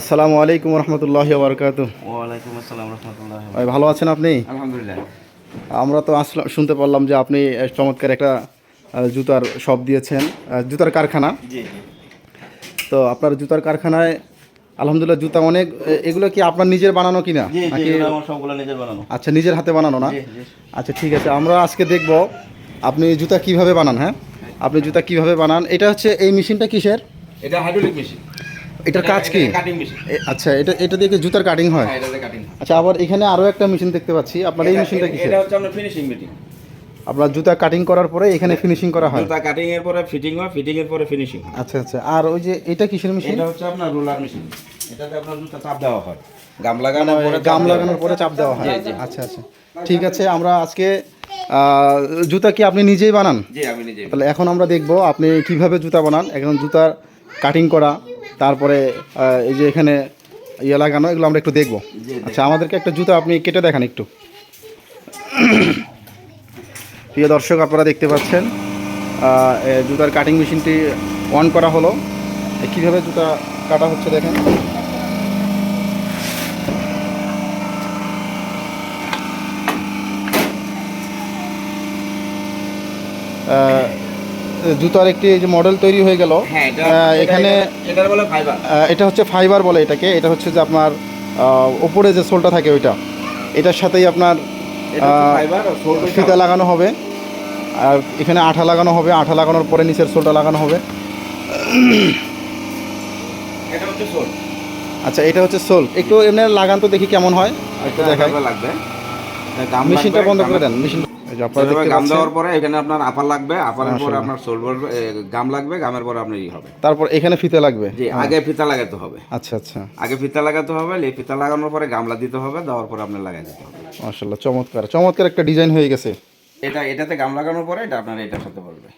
আসসালামু আলাইকুম রহমতুল্লাহ বারকাত ওয়ালাইকুম আসসালাম রহমতুল্লাহ ভাই ভালো আছেন আপনি? আলহামদুলিল্লাহ। আমরা তো আসলাম শুনতে পারলাম যে আপনি চমৎকার একটা জুতার শপ দিয়েছেন জুতার কারখানা। তো আপনার জুতার কারখানায় আলহামদুলিল্লাহ জুতা অনেক এগুলো কি আপনার নিজের বানানো কিনা? নাকি সবগুলো নিজের বানানো। আচ্ছা নিজের হাতে বানানো না? আচ্ছা ঠিক আছে আমরা আজকে দেখব আপনি জুতা কীভাবে বানান হ্যাঁ। আপনি জুতা কীভাবে বানান? এটা হচ্ছে এই মেশিনটা কিসের? এটা হাইড্রোলিক মেশিন। এটার কাজ কি? কাটিং মেশিন আচ্ছা এটা এটা দিয়ে কি জুতার কাটিং হয়? হ্যাঁ এটা কাটিং আচ্ছা আবার এখানে আরও একটা মেশিন দেখতে পাচ্ছি। আপনার এই মেশিনটা কিসের? এটা হচ্ছে আপনার ফিনিশিং মিটিং আপনার জুতা কাটিং করার পরে এখানে ফিনিশিং করা হয়? জুতা কাটিং এর পরে ফিটিং হয় ফিটিং এর পরে ফিনিশিং আচ্ছা আচ্ছা আর ওই যে এটা কিসের মেশিন এটা হচ্ছে আপনার রোলার মেশিন এটাতে আপনার জুতা চাপ দেওয়া হয়। গাম লাগানোর পরে গাম লাগানোর পরে চাপ দেওয়া হয়। আচ্ছা আচ্ছা। ঠিক আছে আমরা আজকে জুতা কি আপনি নিজেই বানান? জি আমি নিজে তাহলে এখন আমরা দেখব আপনি কীভাবে জুতা বানান। এখন জুতার কাটিং করা। তারপরে এই যে এখানে ইয়ে লাগানো এগুলো আমরা একটু দেখব। আচ্ছা আমাদেরকে একটা জুতো আপনি কেটে দেখান একটু। প্রিয় দর্শক আপনারা দেখতে পাচ্ছেন জুতার কাটিং মেশিনটি অন করা হলো। কীভাবে জুতা কাটা হচ্ছে দেখেন। জুতার একটি যে মডেল তৈরি হয়ে গেল হ্যাঁ এখানে এটা হচ্ছে ফাইবার বলে এটাকে এটা হচ্ছে যে আপনার ওপরে যে সোলটা থাকে ওইটা। এটার সাথেই আপনার ফিতা লাগানো হবে। আর এখানে আঠা লাগানো হবে আঠা লাগানোর পরে নিচের সোলটা লাগানো হবে। আচ্ছা এটা হচ্ছে সোল। একটু এমনি লাগান তো দেখি কেমন হয় একটু দেখাই। মেশিনটা বন্ধ করে দেন মেশিন যে আপনারা দেখতে গাম দেওয়ার পরে এখানে আপনার আপার লাগবে আপারের পরে আপনার সোল গাম লাগবে গামের পরে আপনার ই হবে। তারপর এখানে ফিতে লাগবে? জি আগে ফিতা লাগাতে হবে। আচ্ছা আচ্ছা। আগে ফিতা লাগাতে হবে এই ফিতা লাগানোর পরে গামলা দিতে হবে দেওয়ার পরে আপনার লাগাই দিতে হবে। মাশাল্লাহ চমৎকার। চমৎকার একটা ডিজাইন হয়ে গেছে। এটা এটাতে গাম লাগানোর পরে এটা আপনার এটার সাথে বলবে।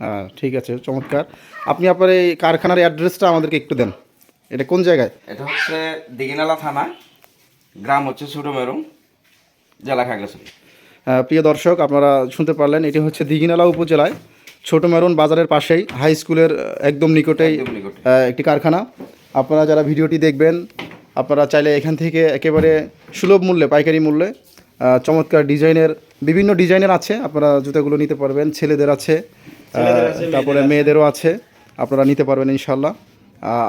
হ্যাঁ ঠিক আছে চমৎকার। আপনি আপনার এই কারখানার অ্যাড্রেসটা আমাদেরকে একটু দেন। এটা কোন জায়গায়? এটা হচ্ছে দিঘিনালা থানা গ্রাম হচ্ছে সুরমেরুং জেলা খাগড়াছড়ি। প্রিয় দর্শক আপনারা শুনতে পারলেন এটি হচ্ছে দিঘিনালা উপজেলায় ছোট মেরুন বাজারের পাশেই হাই স্কুলের একদম নিকটেই একটি কারখানা। আপনারা যারা ভিডিওটি দেখবেন আপনারা চাইলে এখান থেকে একেবারে সুলভ মূল্যে পাইকারি মূল্যে চমৎকার ডিজাইনের বিভিন্ন ডিজাইনের আছে আপনারা জুতাগুলো নিতে পারবেন ছেলেদের আছে তারপরে মেয়েদেরও আছে আপনারা নিতে পারবেন ইনশাল্লাহ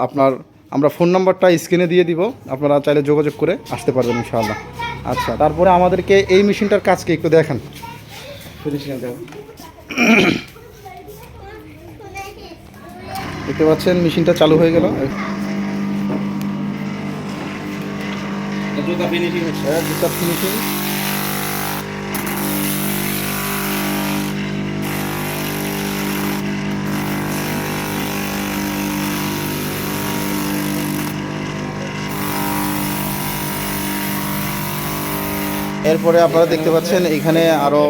আপনার আমরা ফোন নাম্বারটা স্ক্রিনে দিয়ে দিব আপনারা চাইলে যোগাযোগ করে আসতে পারবেন ইনশাআল্লাহ। আচ্ছা তারপরে আমাদেরকে এই মেশিনটার কাজকে একটু দেখান। দেখতে পাচ্ছেন মেশিনটা চালু হয়ে গেল। ফিনিশিং এরপরে আপনারা দেখতে পাচ্ছেন এখানে আরও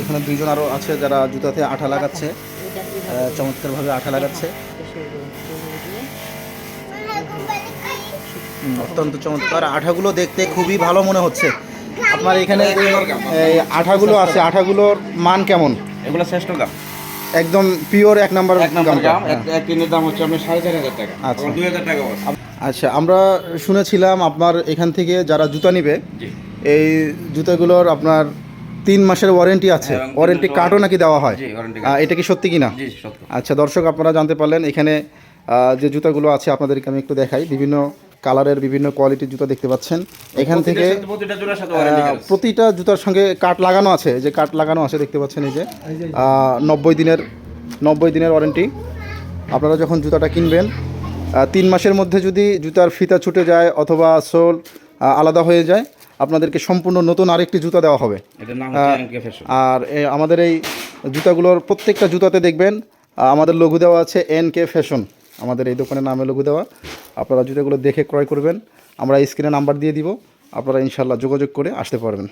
এখানে দুইজন আরও আছে যারা জুতাতে আঠা লাগাচ্ছে আহ, চমৎকারভাবে আঠা লাগাচ্ছে অত্যন্ত চমৎকার আঠাগুলো দেখতে খুবই ভালো মনে হচ্ছে আপনার এখানে আঠাগুলো আছে আঠাগুলোর মান কেমন এগুলো শ্রেষ্ঠ গাম একদম পিওর এক নাম্বার এক নম্বর। গাম এক- টিনের দাম হচ্ছে আপনার সাড়ে চার হাজার টাকা আচ্ছা। দুই হাজার টাকা। আচ্ছা আমরা শুনেছিলাম আপনার এখান থেকে যারা জুতা নিবে এই জুতাগুলোর আপনার তিন মাসের ওয়ারেন্টি আছে। হ্যাঁ, ওয়ারেন্টি তিন কার্ডও নাকি দেওয়া হয়? এটা কি সত্যি কিনা? জি সত্য। আচ্ছা দর্শক আপনারা জানতে পারলেন এখানে যে জুতাগুলো আছে আপনাদেরকে আমি একটু দেখাই। বিভিন্ন কালারের বিভিন্ন কোয়ালিটির জুতা দেখতে পাচ্ছেন। এখান থেকে প্রতিটা জুতার সঙ্গে কাট লাগানো আছে। যে কাট লাগানো আছে দেখতে পাচ্ছেন এই যে নব্বই দিনের নব্বই দিনের ওয়ারেন্টি আপনারা যখন জুতাটা কিনবেন তিন মাসের মধ্যে যদি জুতার ফিতা ছুটে যায় অথবা সোল আলাদা হয়ে যায় আপনাদেরকে সম্পূর্ণ নতুন আরেকটি জুতা দেওয়া হবে। আর আমাদের এই জুতাগুলোর প্রত্যেকটা জুতাতে দেখবেন আমাদের লঘু দেওয়া আছে এন কে ফ্যাশন আমাদের এই দোকানের নামে লঘু দেওয়া। আপনারা জুতাগুলো দেখে ক্রয় করবেন। আমরা স্ক্রিনে নাম্বার দিয়ে দিব। আপনারা ইনশাল্লাহ যোগাযোগ করে আসতে পারবেন।